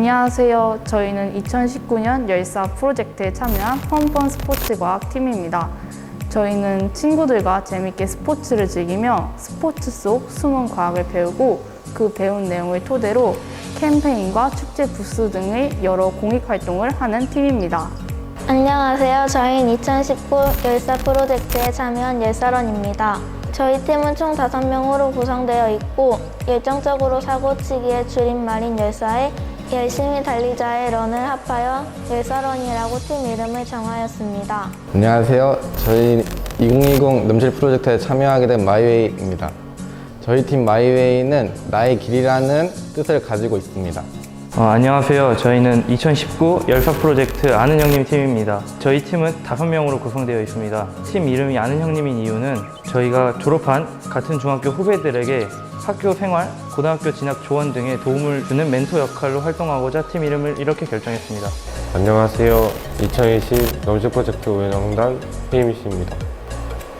안녕하세요. 저희는 2019년 열사 프로젝트에 참여한 펀펀 스포츠과학 팀입니다. 저희는 친구들과 재밌게 스포츠를 즐기며 스포츠 속 숨은 과학을 배우고 그 배운 내용을 토대로 캠페인과 축제 부스 등의 여러 공익 활동을 하는 팀입니다. 안녕하세요. 저희는 2019 열사 프로젝트에 참여한 열사런입니다. 저희 팀은 총 5명으로 구성되어 있고 열정적으로 사고치기의 줄임말인 열사에 열심히 달리자의 런을 합하여 열사런이라고 팀 이름을 정하였습니다. 안녕하세요. 저희 2020 넘실 프로젝트에 참여하게 된 마이웨이입니다. 저희 팀 마이웨이는 나의 길이라는 뜻을 가지고 있습니다. 어, 안녕하세요. 저희는 2019 열사 프로젝트 아는 형님 팀입니다. 저희 팀은 다섯 명으로 구성되어 있습니다. 팀 이름이 아는 형님인 이유는 저희가 졸업한 같은 중학교 후배들에게 학교 생활, 고등학교 진학 조언 등에 도움을 주는 멘토 역할로 활동하고자 팀 이름을 이렇게 결정했습니다. 안녕하세요. 2020 넘실 프로젝트 운영단 헤이미시입니다.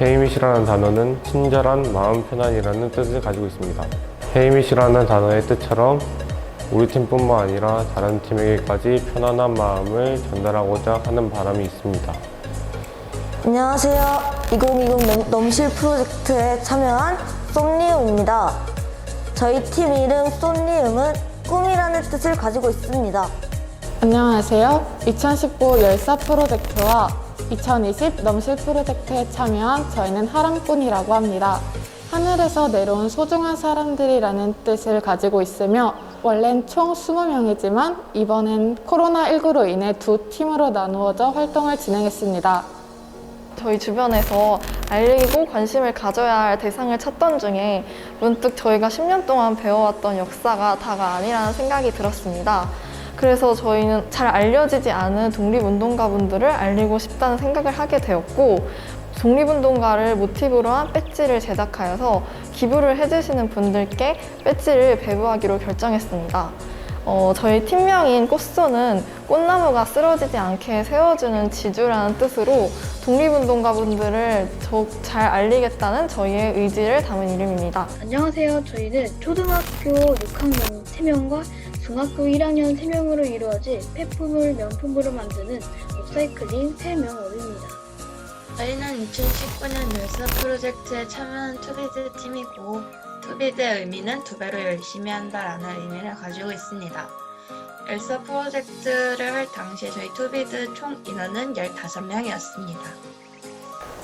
헤이미시라는 단어는 친절한 마음 편안이라는 뜻을 가지고 있습니다. 헤이미시라는 단어의 뜻처럼 우리 팀뿐만 아니라 다른 팀에게까지 편안한 마음을 전달하고자 하는 바람이 있습니다. 안녕하세요. 2020 넘- 넘실 프로젝트에 참여한 쏨리움입니다. 저희 팀 이름 쏨리움은 꿈이라는 뜻을 가지고 있습니다. 안녕하세요. 2019 열사 프로젝트와 2020 넘실 프로젝트에 참여한 저희는 하랑꾼이라고 합니다. 하늘에서 내려온 소중한 사람들이라는 뜻을 가지고 있으며 원래는 총 20명이지만 이번엔 코로나19로 인해 두 팀으로 나누어져 활동을 진행했습니다. 저희 주변에서 알리고 관심을 가져야 할 대상을 찾던 중에 문득 저희가 10년 동안 배워왔던 역사가 다가 아니라는 생각이 들었습니다. 그래서 저희는 잘 알려지지 않은 독립운동가분들을 알리고 싶다는 생각을 하게 되었고 독립운동가를 모티브로 한 배지를 제작하여서 기부를 해주시는 분들께 배지를 배부하기로 결정했습니다. 어, 저희 팀명인 꽃소는 꽃나무가 쓰러지지 않게 세워주는 지주라는 뜻으로 독립운동가분들을 더욱 잘 알리겠다는 저희의 의지를 담은 이름입니다. 안녕하세요. 저희는 초등학교 6학년 3명과 중학교 1학년 3명으로 이루어진 폐품을 명품으로 만드는 업사이클링 3명업입니다. 저희는 2019년 열사 프로젝트에 참여한 투비드 팀이고 투비드의 의미는 두 배로 열심히 한다라는 의미를 가지고 있습니다. 열사 프로젝트를 할 당시 저희 투비드 총 인원은 15명이었습니다.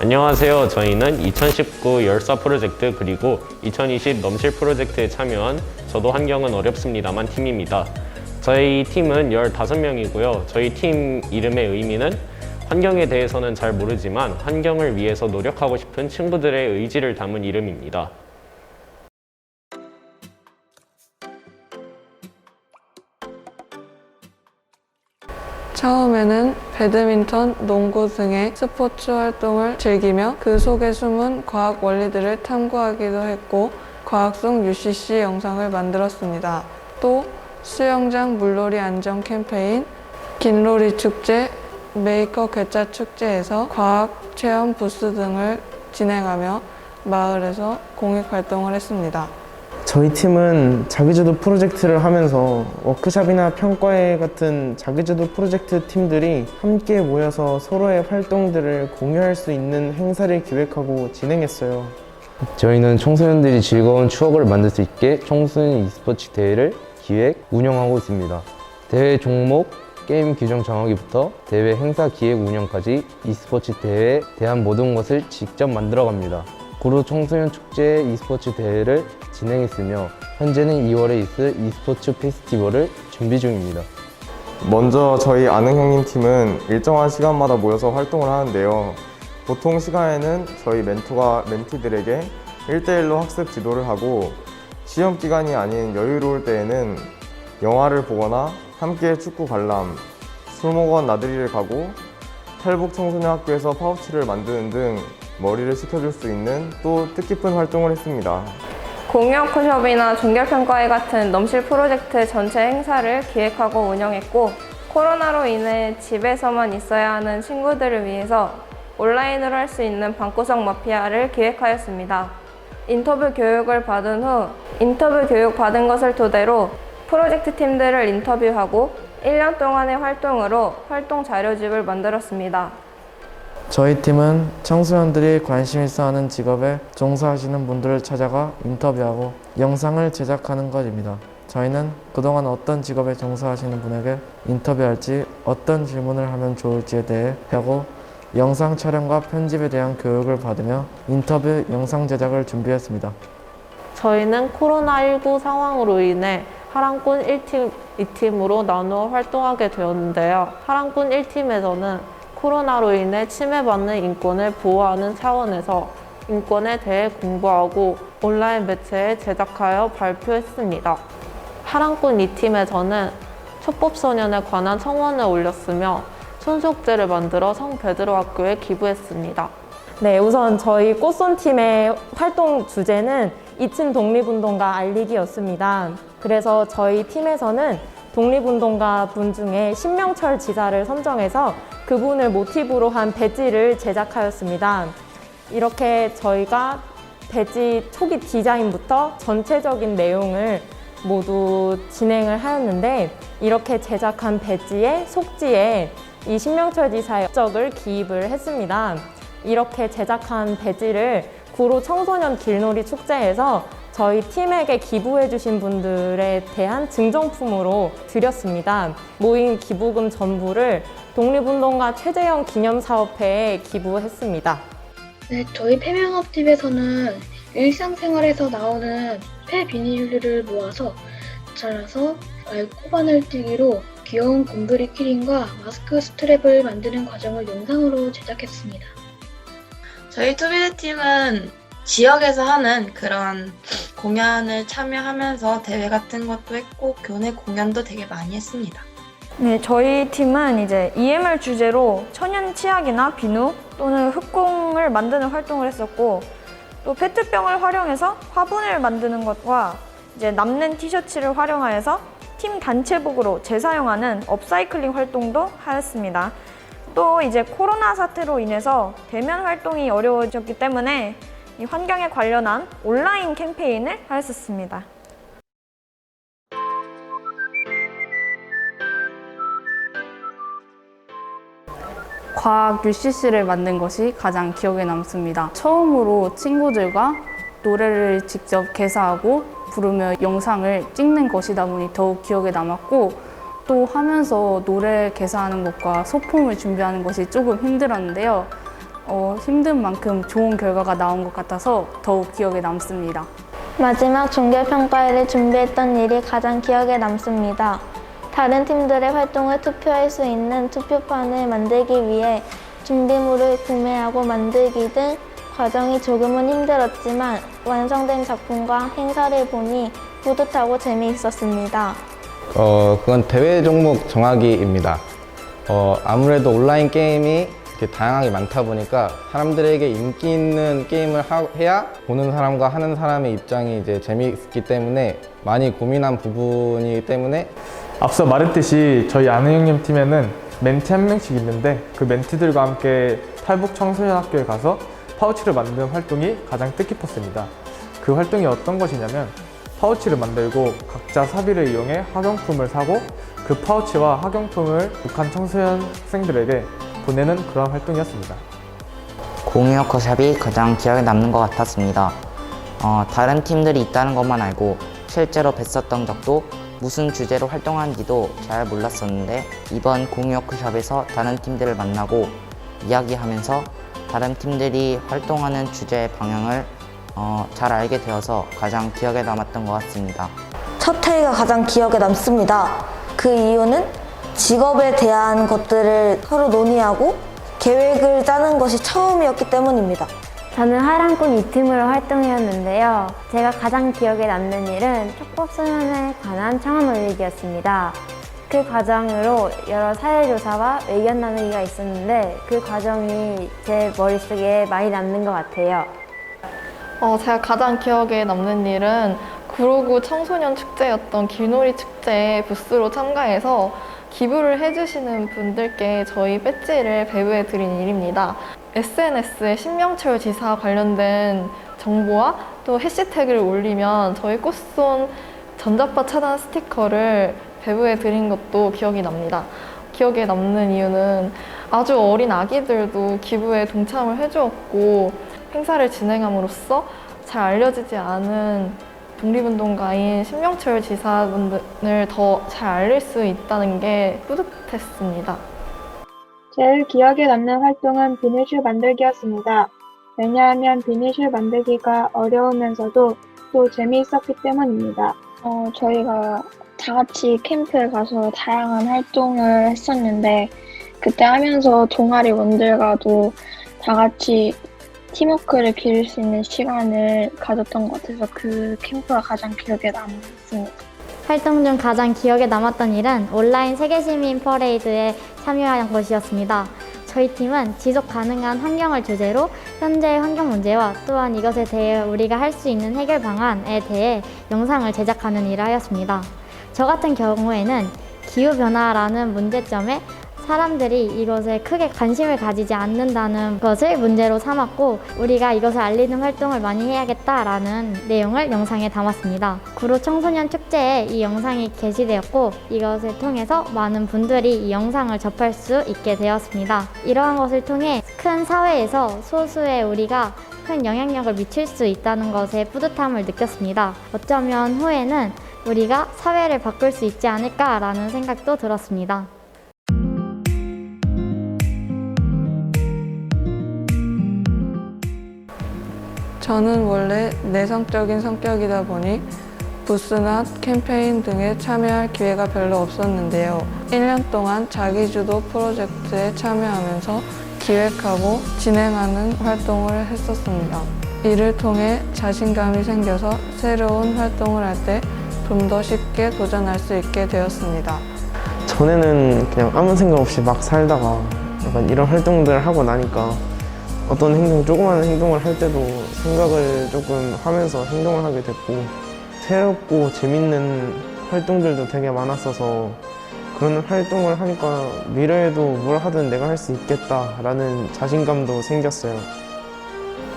안녕하세요. 저희는 2019 열사 프로젝트 그리고 2020 넘실 프로젝트에 참여한 저도 환경은 어렵습니다만 팀입니다. 저희 팀은 15명이고요. 저희 팀 이름의 의미는 환경에 대해서는 잘 모르지만 환경을 위해서 노력하고 싶은 친구들의 의지를 담은 이름입니다. 처음에는 배드민턴, 농구 등의 스포츠 활동을 즐기며 그 속에 숨은 과학 원리들을 탐구하기도 했고 과학 속 UCC 영상을 만들었습니다. 또 수영장 물놀이 안전 캠페인, 긴놀이 축제, 메이커 괴짜 축제에서 과학 체험 부스 등을 진행하며 마을에서 공익 활동을 했습니다. 저희 팀은 자기주도 프로젝트를 하면서 워크샵이나 평가회 같은 자기주도 프로젝트 팀들이 함께 모여서 서로의 활동들을 공유할 수 있는 행사를 기획하고 진행했어요. 저희는 청소년들이 즐거운 추억을 만들 수 있게 청소년 e스포츠 대회를 기획, 운영하고 있습니다. 대회 종목, 게임 규정 정하기부터 대회 행사 기획 운영까지 e스포츠 대회에 대한 모든 것을 직접 만들어 갑니다. 고로 청소년 축제 e스포츠 대회를 진행했으며 현재는 2월에 있을 e스포츠 페스티벌을 준비 중입니다. 먼저 저희 아는 형님 팀은 일정한 시간마다 모여서 활동을 하는데요. 보통 시간에는 저희 멘토가 멘티들에게 1대1로 학습 지도를 하고 시험 기간이 아닌 여유로울 때에는 영화를 보거나 함께 축구 관람, 술 먹어 나들이를 가고 탈북 청소년 학교에서 파우치를 만드는 등 머리를 식혀줄 수 있는 또 뜻깊은 활동을 했습니다. 공유 워크숍이나 종결평가회 같은 넘실 프로젝트 전체 행사를 기획하고 운영했고 코로나로 인해 집에서만 있어야 하는 친구들을 위해서 온라인으로 할 수 있는 방구석 마피아를 기획하였습니다. 인터뷰 교육을 받은 후 인터뷰 교육 받은 것을 토대로 프로젝트 팀들을 인터뷰하고 1년 동안의 활동으로 활동 자료집을 만들었습니다. 저희 팀은 청소년들이 관심 있어 하는 직업에 종사하시는 분들을 찾아가 인터뷰하고 영상을 제작하는 것입니다. 저희는 그동안 어떤 직업에 종사하시는 분에게 인터뷰할지 어떤 질문을 하면 좋을지에 대해 하고 영상 촬영과 편집에 대한 교육을 받으며 인터뷰 영상 제작을 준비했습니다. 저희는 코로나19 상황으로 인해 하랑꾼 1팀, 2팀으로 나누어 활동하게 되었는데요. 하랑꾼 1팀에서는 코로나로 인해 침해받는 인권을 보호하는 차원에서 인권에 대해 공부하고 온라인 매체에 제작하여 발표했습니다. 하랑꾼 2팀에서는 촉법소년에 관한 청원을 올렸으며 손속제를 만들어 성 베드로 학교에 기부했습니다. 네, 우선 저희 꽃손팀의 활동 주제는 2층 독립운동가 알리기였습니다. 그래서 저희 팀에서는 독립운동가 분 중에 신명철 지사를 선정해서 그분을 모티브로 한 배지를 제작하였습니다. 이렇게 저희가 배지 초기 디자인부터 전체적인 내용을 모두 진행을 하였는데 이렇게 제작한 배지의 속지에 이 신명철 지사의 업적을 기입을 했습니다. 이렇게 제작한 배지를 구로 청소년 길놀이 축제에서 저희 팀에게 기부해 주신 분들에 대한 증정품으로 드렸습니다. 모인 기부금 전부를 독립운동가 최재형 기념사업회에 기부했습니다. 네, 저희 폐명업팀에서는 일상생활에서 나오는 폐 비닐류를 모아서 잘라서 알코바늘 뛰기로 귀여운 곰돌이 키링과 마스크 스트랩을 만드는 과정을 영상으로 제작했습니다. 저희 투비드 팀은 지역에서 하는 그런 공연을 참여하면서 대회 같은 것도 했고 교내 공연도 되게 많이 했습니다. 네, 저희 팀은 이제 EM을 주제로 천연 치약이나 비누 또는 흑공을 만드는 활동을 했었고 또 페트병을 활용해서 화분을 만드는 것과 이제 남는 티셔츠를 활용하여서 팀 단체복으로 재사용하는 업사이클링 활동도 하였습니다. 또 이제 코로나 사태로 인해서 대면 활동이 어려워졌기 때문에 이 환경에 관련한 온라인 캠페인을 하였었습니다. 과학 UCC를 만든 것이 가장 기억에 남습니다. 처음으로 친구들과 노래를 직접 개사하고 부르며 영상을 찍는 것이다 보니 더욱 기억에 남았고 또 하면서 노래 개사하는 것과 소품을 준비하는 것이 조금 힘들었는데요. 어, 힘든 만큼 좋은 결과가 나온 것 같아서 더욱 기억에 남습니다. 마지막 종결평가회를 준비했던 일이 가장 기억에 남습니다. 다른 팀들의 활동을 투표할 수 있는 투표판을 만들기 위해 준비물을 구매하고 만들기 등 과정이 조금은 힘들었지만 완성된 작품과 행사를 보니 뿌듯하고 재미있었습니다. 어, 그건 대회 종목 정하기입니다. 어, 아무래도 온라인 게임이 다양하게 많다 보니까 사람들에게 인기 있는 게임을 하- 해야 보는 사람과 하는 사람의 입장이 이제 재미있기 때문에 많이 고민한 부분이기 때문에 앞서 말했듯이 저희 아는 형님 팀에는 멘티 한 명씩 있는데 그 멘티들과 함께 탈북 청소년 학교에 가서 파우치를 만드는 활동이 가장 뜻깊었습니다. 그 활동이 어떤 것이냐면 파우치를 만들고 각자 사비를 이용해 학용품을 사고 그 파우치와 학용품을 북한 청소년 학생들에게 보내는 그런 활동이었습니다. 공유 워크숍이 가장 기억에 남는 것 같았습니다. 어, 다른 팀들이 있다는 것만 알고 실제로 뵀었던 적도 무슨 주제로 활동하는지도 잘 몰랐었는데 이번 공유 워크숍에서 다른 팀들을 만나고 이야기하면서 다른 팀들이 활동하는 주제의 방향을 어, 잘 알게 되어서 가장 기억에 남았던 것 같습니다. 첫 회의가 가장 기억에 남습니다. 그 이유는 직업에 대한 것들을 서로 논의하고 계획을 짜는 것이 처음이었기 때문입니다. 저는 하랑꾼 2팀으로 활동해왔는데요. 제가 가장 기억에 남는 일은 촉법소년에 관한 청원 올리기였습니다. 그 과정으로 여러 사회조사와 의견 나누기가 있었는데 그 과정이 제 머릿속에 많이 남는 것 같아요. 어, 제가 가장 기억에 남는 일은 구로구 청소년 축제였던 길놀이 축제에 부스로 참가해서 기부를 해주시는 분들께 저희 배지를 배부해 드린 일입니다. SNS에 신명철 지사 관련된 정보와 또 해시태그를 올리면 저희 꽃손 전자파 차단 스티커를 배부해 드린 것도 기억이 납니다. 기억에 남는 이유는 아주 어린 아기들도 기부에 동참을 해주었고 행사를 진행함으로써 잘 알려지지 않은 독립운동가인 신명철 지사분을 더 잘 알릴 수 있다는 게 뿌듯했습니다. 제일 기억에 남는 활동은 비닐줄 만들기였습니다. 왜냐하면 비닐줄 만들기가 어려우면서도 또 재미있었기 때문입니다. 어, 저희가 다 같이 캠프에 가서 다양한 활동을 했었는데 그때 하면서 동아리 원들과도 다 같이 팀워크를 기를 수 있는 시간을 가졌던 것 같아서 그 캠프가 가장 기억에 남습니다. 활동 중 가장 기억에 남았던 일은 온라인 세계시민 퍼레이드에 참여한 것이었습니다. 저희 팀은 지속 가능한 환경을 주제로 현재의 환경 문제와 또한 이것에 대해 우리가 할 수 있는 해결 방안에 대해 영상을 제작하는 일을 하였습니다. 저 같은 경우에는 기후변화라는 문제점에 사람들이 이것에 크게 관심을 가지지 않는다는 것을 문제로 삼았고 우리가 이것을 알리는 활동을 많이 해야겠다라는 내용을 영상에 담았습니다. 구로 청소년 축제에 이 영상이 게시되었고 이것을 통해서 많은 분들이 이 영상을 접할 수 있게 되었습니다. 이러한 것을 통해 큰 사회에서 소수의 우리가 큰 영향력을 미칠 수 있다는 것에 뿌듯함을 느꼈습니다. 어쩌면 후에는 우리가 사회를 바꿀 수 있지 않을까라는 생각도 들었습니다. 저는 원래 내성적인 성격이다 보니 부스나 캠페인 등에 참여할 기회가 별로 없었는데요. 1년 동안 자기주도 프로젝트에 참여하면서 기획하고 진행하는 활동을 했었습니다. 이를 통해 자신감이 생겨서 새로운 활동을 할 때 좀 더 쉽게 도전할 수 있게 되었습니다. 전에는 그냥 아무 생각 없이 막 살다가 약간 이런 활동들을 하고 나니까 어떤 행동, 조그마한 행동을 할 때도 생각을 조금 하면서 행동을 하게 됐고 새롭고 재밌는 활동들도 되게 많았어서 그런 활동을 하니까 미래에도 뭘 하든 내가 할 수 있겠다라는 자신감도 생겼어요.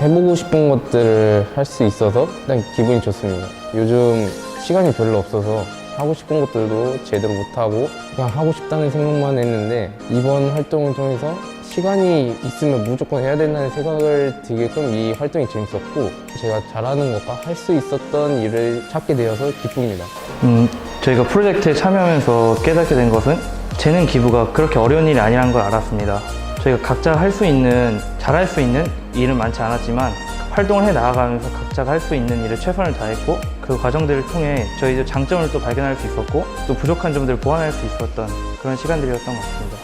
해보고 싶은 것들을 할 수 있어서 일단 기분이 좋습니다. 요즘 시간이 별로 없어서 하고 싶은 것들도 제대로 못하고 그냥 하고 싶다는 생각만 했는데 이번 활동을 통해서 시간이 있으면 무조건 해야 된다는 생각을 들게끔 이 활동이 재밌었고 제가 잘하는 것과 할 수 있었던 일을 찾게 되어서 기쁩니다. 음, 저희가 프로젝트에 참여하면서 깨닫게 된 것은 재능 기부가 그렇게 어려운 일이 아니라는 걸 알았습니다. 저희가 각자 할 수 있는, 잘할 수 있는 일은 많지 않았지만 활동을 해 나아가면서 각자가 할 수 있는 일을 최선을 다했고 그 과정들을 통해 저희도 장점을 또 발견할 수 있었고 또 부족한 점들을 보완할 수 있었던 그런 시간들이었던 것 같습니다.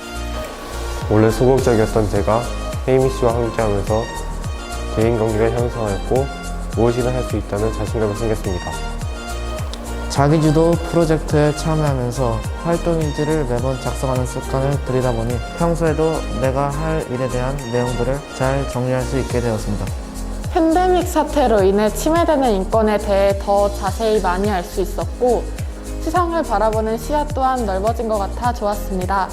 원래 소극적이었던 제가 혜미 씨와 함께하면서 개인 경기가 향상하였고 무엇이나 할수 있다는 자신감이 생겼습니다. 자기주도 프로젝트에 참여하면서 활동 일지를 매번 작성하는 습관을 들이다 보니 평소에도 내가 할 일에 대한 내용들을 잘 정리할 수 있게 되었습니다. 팬데믹 사태로 인해 침해되는 인권에 대해 더 자세히 많이 알 수 있었고 세상을 바라보는 시야 또한 넓어진 것 같아 좋았습니다.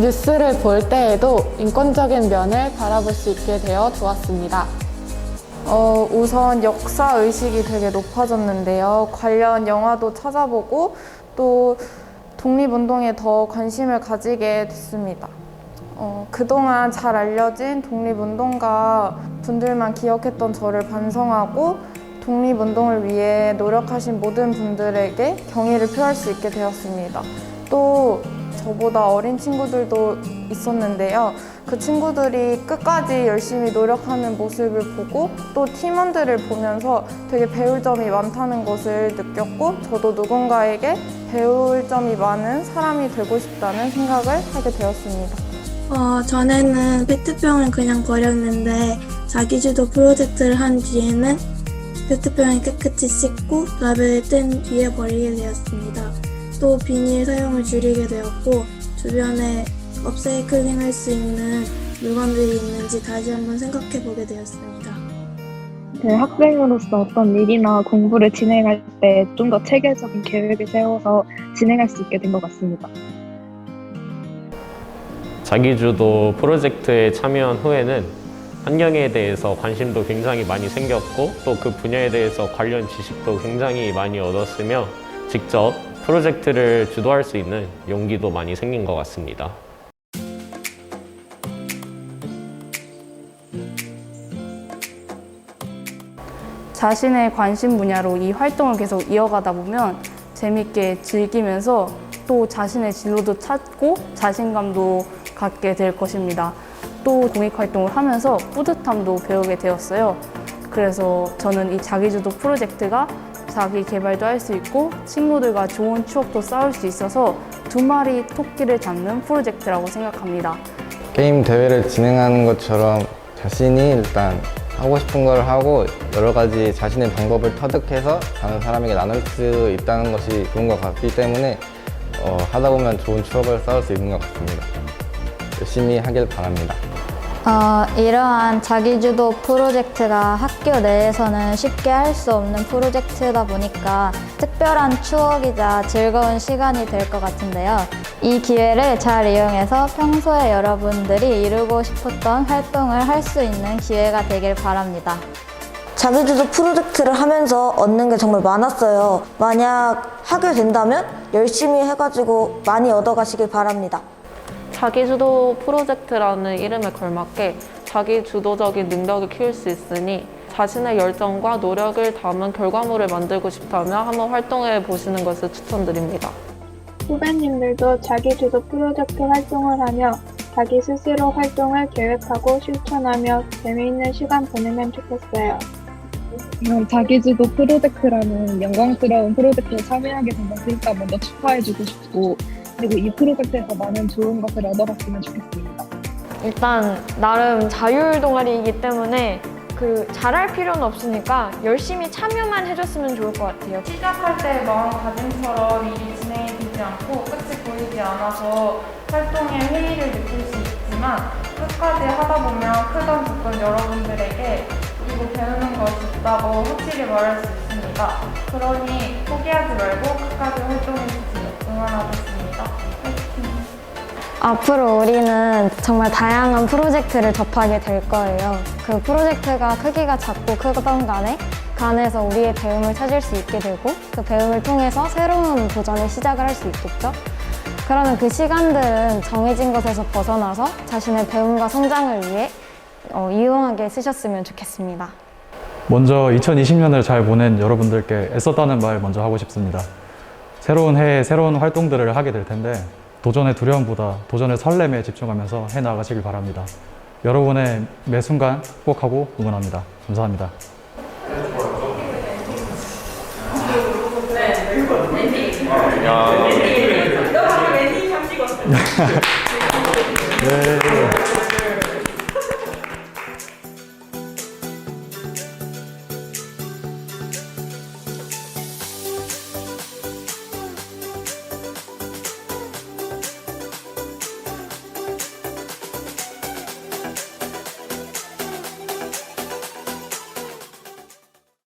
뉴스를 볼 때에도 인권적인 면을 바라볼 수 있게 되어 좋았습니다. 어, 우선 역사 의식이 되게 높아졌는데요. 관련 영화도 찾아보고 또 독립운동에 더 관심을 가지게 됐습니다. 어, 그동안 잘 알려진 독립운동가 분들만 기억했던 저를 반성하고 독립운동을 위해 노력하신 모든 분들에게 경의를 표할 수 있게 되었습니다. 또 저보다 어린 친구들도 있었는데요. 그 친구들이 끝까지 열심히 노력하는 모습을 보고 또 팀원들을 보면서 되게 배울 점이 많다는 것을 느꼈고 저도 누군가에게 배울 점이 많은 사람이 되고 싶다는 생각을 하게 되었습니다. 어, 전에는 페트병을 그냥 버렸는데 자기주도 프로젝트를 한 뒤에는 페트병을 깨끗이 씻고 라벨을 뗀 뒤에 버리게 되었습니다. 또 비닐 사용을 줄이게 되었고 주변에 업사이클링 할 수 있는 물건들이 있는지 다시 한번 생각해 보게 되었습니다. 네, 학생으로서 어떤 일이나 공부를 진행할 때 좀 더 체계적인 계획을 세워서 진행할 수 있게 된 것 같습니다. 자기주도 프로젝트에 참여한 후에는 환경에 대해서 관심도 굉장히 많이 생겼고 또 그 분야에 대해서 관련 지식도 굉장히 많이 얻었으며 직접 프로젝트를 주도할 수 있는 용기도 많이 생긴 것 같습니다. 자신의 관심 분야로 이 활동을 계속 이어가다 보면 재밌게 즐기면서 또 자신의 진로도 찾고 자신감도 갖게 될 것입니다. 또 공익 활동을 하면서 뿌듯함도 배우게 되었어요. 그래서 저는 이 자기주도 프로젝트가 자기 개발도 할 수 있고 친구들과 좋은 추억도 쌓을 수 있어서 두 마리 토끼를 잡는 프로젝트라고 생각합니다. 게임 대회를 진행하는 것처럼 자신이 일단 하고 싶은 걸 하고 여러 가지 자신의 방법을 터득해서 다른 사람에게 나눌 수 있다는 것이 좋은 것 같기 때문에 어, 하다 보면 좋은 추억을 쌓을 수 있는 것 같습니다. 열심히 하길 바랍니다. 어, 이러한 자기주도 프로젝트가 학교 내에서는 쉽게 할 수 없는 프로젝트다 보니까 특별한 추억이자 즐거운 시간이 될 것 같은데요. 이 기회를 잘 이용해서 평소에 여러분들이 이루고 싶었던 활동을 할 수 있는 기회가 되길 바랍니다. 자기주도 프로젝트를 하면서 얻는 게 정말 많았어요. 만약 하게 된다면 열심히 해가지고 많이 얻어가시길 바랍니다. 자기주도 프로젝트라는 이름에 걸맞게 자기 주도적인 능력을 키울 수 있으니 자신의 열정과 노력을 담은 결과물을 만들고 싶다면 한번 활동해 보시는 것을 추천드립니다. 후배님들도 자기주도 프로젝트 활동을 하며 자기 스스로 활동을 계획하고 실천하며 재미있는 시간 보내면 좋겠어요. 이런 자기주도 프로젝트라는 영광스러운 프로젝트에 참여하게 된 것을 일단 먼저 축하해주고 싶고 그리고 이 프로젝트에서 많은 좋은 것을 얻어갔으면 좋겠습니다. 일단 나름 자율 동아리이기 때문에 그 잘할 필요는 없으니까 열심히 참여만 해줬으면 좋을 것 같아요. 시작할 때 마음가짐처럼 일이 진행이 되지 않고 끝이 보이지 않아서 활동의 회의를 느낄 수 있지만 끝까지 하다 보면 크던 작던 여러분들에게 이거 배우는 거 좋다고 확실히 말할 수 있습니다. 그러니 포기하지 말고 끝까지 활동해 주세요. 응원하겠습니다. 앞으로 우리는 정말 다양한 프로젝트를 접하게 될 거예요. 그 프로젝트가 크기가 작고 크던 간에 그 안에서 우리의 배움을 찾을 수 있게 되고 그 배움을 통해서 새로운 도전을 시작을 할 수 있겠죠. 그러면 그 시간들은 정해진 것에서 벗어나서 자신의 배움과 성장을 위해 어, 유용하게 쓰셨으면 좋겠습니다. 먼저 2020년을 잘 보낸 여러분들께 애썼다는 말 먼저 하고 싶습니다. 새로운 해에 새로운 활동들을 하게 될 텐데 도전의 두려움보다 도전의 설렘에 집중하면서 해 나가시길 바랍니다. 여러분의 매 순간 행복하고 응원합니다. 감사합니다. 네.